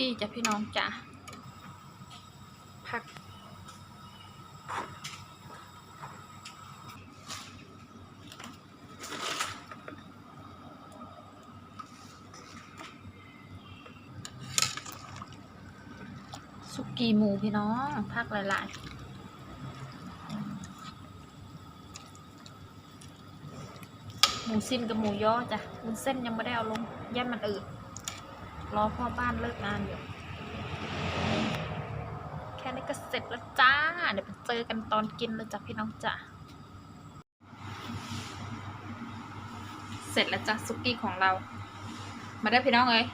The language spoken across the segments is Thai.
กี้จ้ะพี่น้องจ้ะผัก สุกี้หมูพี่น้องผักหลายๆหมูสิ้นกับหมูย่อจ้ะมุนเส้นยังไม่ได้เอาลงย่ามันอืด รอพ่อบ้านเลิกงานอยู่ แค่นี้ก็เสร็จแล้วจ้า เดี๋ยวไปเจอกันตอนกินเลยจ้ะพี่น้องจ้ะ เสร็จแล้วจ้ะซุกี้ของเรา มาได้พี่น้องเอ้ย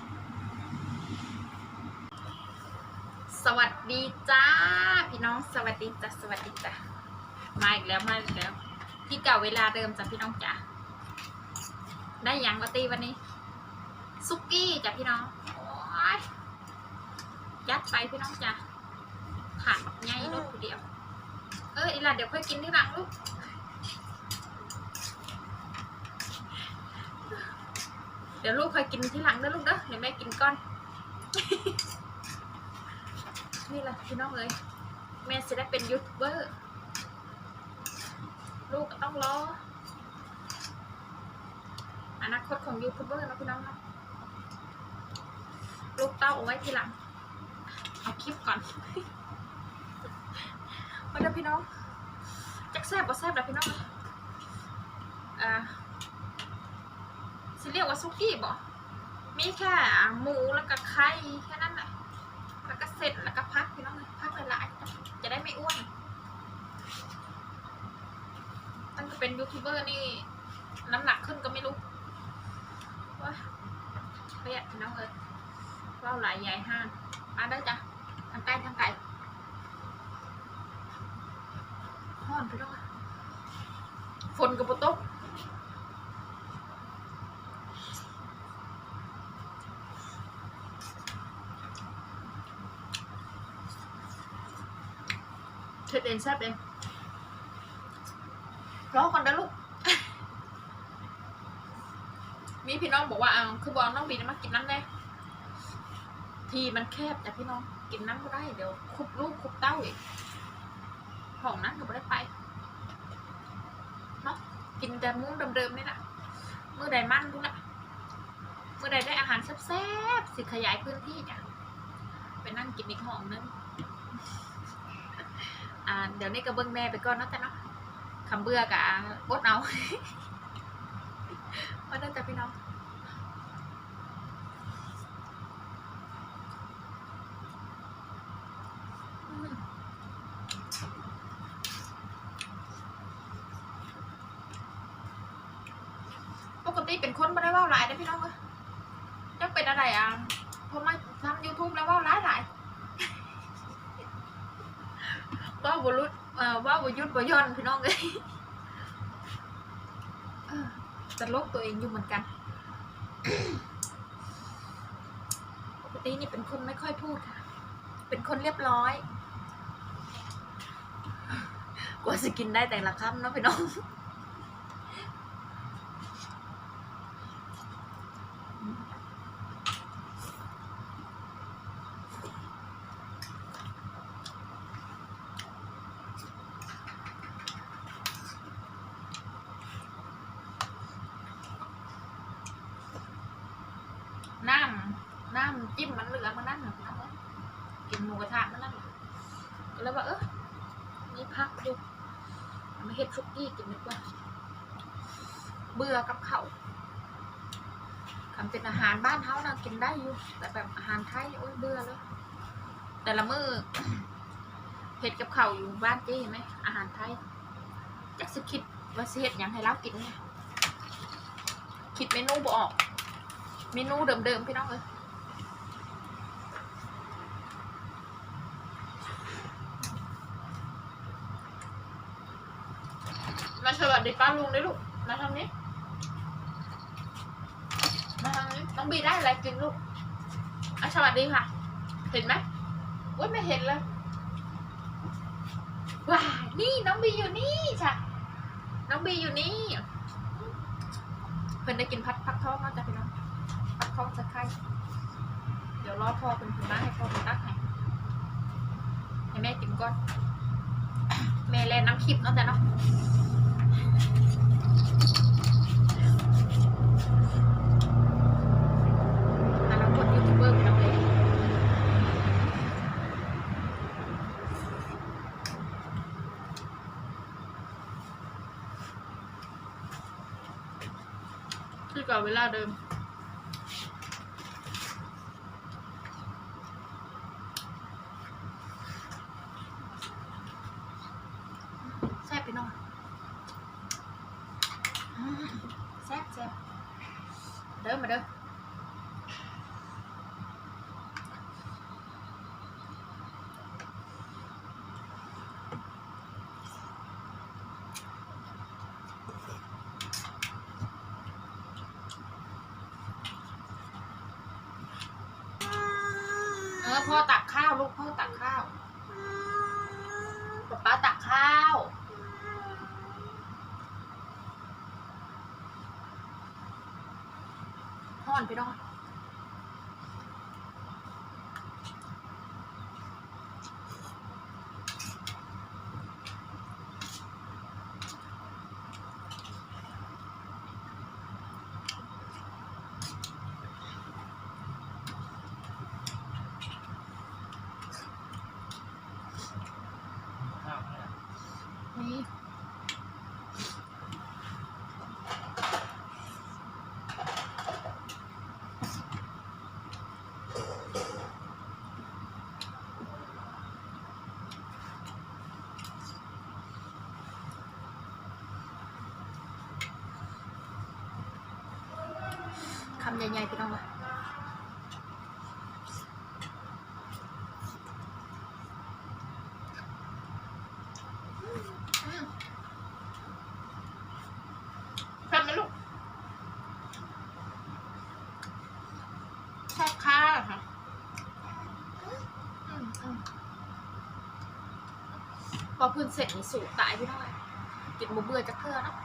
สวัสดีจ้า พี่น้องสวัสดีจ้ะสวัสดีจ้ะมาอีกแล้วมาอีกแล้วที่เก่าเวลาเดิมจ้ะพี่น้องจ้ะได้ยังก็ตีวันนี้ ซุกี้จ้ะพี่น้องยัดไปพี่น้องจ้ะขาดแบบใหญ่รถทีเดียว เอออีหลานเดี๋ยวค่อยกินที่หลังลูกเดี๋ยวลูกค่อยกินที่หลังเด้อลูกเด้อเดี๋ยวแม่กินก่อน นี่แหละพี่น้องเอ้ยแม่จะได้เป็นยูทูบเบอร์ลูกก็ต้องรออนาคตของยูทูบเบอร์นะพี่น้องนะ ลูกเต้าเอาไว้ทีหลัง เอาคลิปก่อนมาเด้อพี่น้องจักแซบบ่แซบแล้วพี่น้องอ่าสิเรียกว่าซุกี้บ่มีแค่หมูแล้วก็ไข่แค่นั้นแหละแล้วก็เสร็จแล้วก็พักพี่น้องเลยพักหลายๆจะได้ไม่อ้วนตั้งแต่เป็นยูทูบเบอร์นี่น้ำหนักขึ้นก็ไม่รู้ว้าเครียดพี่น้องเอ้ย เล่าหลายใหญ่ห้านมาได้จ้ะทางไก่ทางไก่ห้อนไปด้วยฝนกับปตกเช็ดเองแซ่บเองรอก่อนนะลูก มีพี่น้องบอกว่าเอาคือบอกน้องบีนมากินน้ำแน่ ทีมันแคบแต่พี่น้องกินน้ำก็ได้เดี๋ยวคุบลูกคุบเต้าอีกห้องนั้นก็ไม่ได้ไปเนาะกินแต่มุ้งเดิมๆนี่แหละเมื่อใดมั่นทุกละเมื่อใดได้อาหารแซ่บๆสิขยายพื้นที่จ้ะไปนั่งกินอีกห้องนึงอ่าเดี๋ยวนี้ก็เบิ้งแม่ไปก่อนนะจ้ะเนาะคำเบื่อกะบดเอามาได้จ้ะพี่น้อง ติเป็นคนไม่ได้ว่าหลายนะพี่น้องเอ้ยจะเป็นอะไรอะพอมาทำยูทูบแล้วว่าหลายหลายว่าบุรุษเอ่อว่าบุยุทธบุยอนพี่น้องเลยเออจะลกตัวเองอยู่เหมือนกันปกตินี่เป็นคนไม่ค่อยพูดค่ะ เป็นคนเรียบร้อยกว่าจะกินได้แต่ละคำเนาะพี่น้อง น้ำน้ำ จิ้มมันเหลือมันนั่นเหรอกินหมูกระทะมันนั่นก็เลยว่าเออมีพักอยู่มาเฮ็ดซุกี้กินดีกว่าเบื่อกับเขาวทำเป็นอาหารบ้านเขานะกินได้อยู่ แต่แบบอาหารไทยโอ้ยเบื่อเลยแต่ละมือเฮ็ดกับเขาวอยู่บ้านจ๊เห็นไหมอาหารไทยจักสิคิดว่าสิเฮ็ดยังให้เรากินเนี่ยคิดเมนูบออกเมนูเดิมๆพี่น้องเอ้ย มาสวัสดีป้าลุงด้วยลูก มาทางนี้ มาทางนี้ น้องบีได้อะไรกินลูกอะสวัสดีค่ะ เห็นไหมว่าไม่เห็นเลยว้านี่น้องบีอยู่นี่จ้ะ น้องบีอยู่นี่ เพิ่นได้กินพัดพักท้องมาจ้ะพี่น้องพักท้องจะไข่ดี๋ยวรอพ่อเป็นคนมาให้พ่อเป็นตักให้ให้แม่กินก่อน แม่แลน้ำคลิปเนาะแต่เนาะ คตยูทูบเบอร์พี่น้องเลยคือกับเวลาเดิม แซ่บแซ่บเด้อมาเด้อเออพ่อตักข้าวลูกพ่อตักข้าวป๊าป๊าตักข้าว อนไปหน่อยนี่คำใหญ่ๆไปหน่อยอืมแซ่บไหมลูกแซ่บค่ะค่ะอืมอืมพอพื้นเสร็จนี่สูตายพี่น้อยกินบ่เบื่อจะเทื่อเนาะ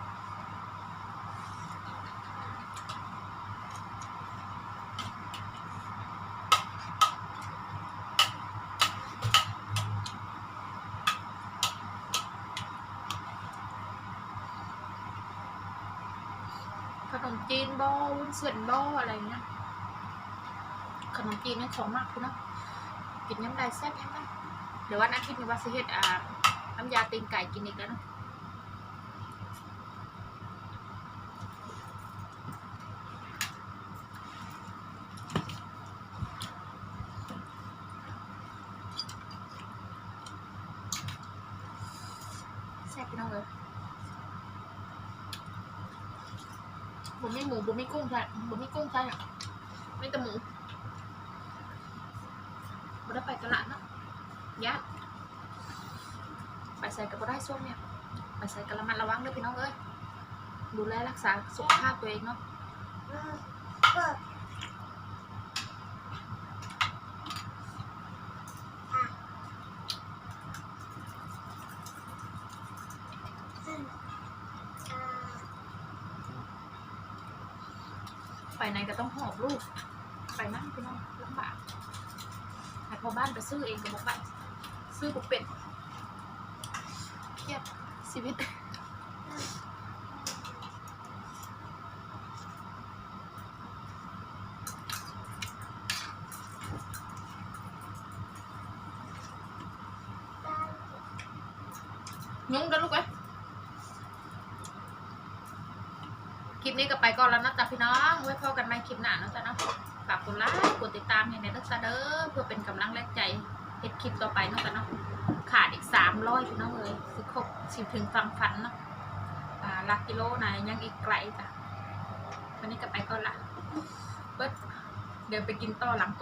ขนมจีน บอวุ้นเส้นบออะไรเงี้ยขนมจีนนี่ของมากคุณเนาะกินน้ำลายแซ่บยังไงเดี๋ยววันอาทิตย์นี้ว่าสิเฮ็ดอ่าน้ำยาตีนไก่กินอีกแล้วเนาะแซ่บพี่น้องเลย บุมีหมูบุมีกุ้งใช่บุมีกุ้งใช่อไม่แต่หมูบุได้ไปตลาดเนาะยะไปใส่กับบุได้ส้มเนี่ยไปใส่กระมัดระวังด้วยพี่น้องเอ้ยดูแลรักษาสุขภาพตัวเองเนาะ ไปไหนก็ต้องหอบลูก ไปนั่งพี่น้องลำบากแต่พอบ้านไปซื้อเองก็บอกไปซื้อบุกเป็ดเครียดชีวิตยุ่งกันลูกเอ้ยค ลิปนี้ก็ไปก่อนแล้วนะจ๊ะพี่น้องไว้พบกันใหม่คลิปหน้านะจ๊ะเนาะฝากกดไลค์กดติดตามให้ในนักเด้อเพื่อเป็นกำลังแรงใจเห็ดคลิปต่อไปนะจ๊ะเนาะขาดอีกสามร้อยพี่น้องเลยสิครบสิบถึงฟังฟันเนาะอ่าลักกิโลไหนยังอีกไกลจ้ะวันนี้ก็ไปก่อนละเบิดเดี๋ยวไปกินต่อหลังก็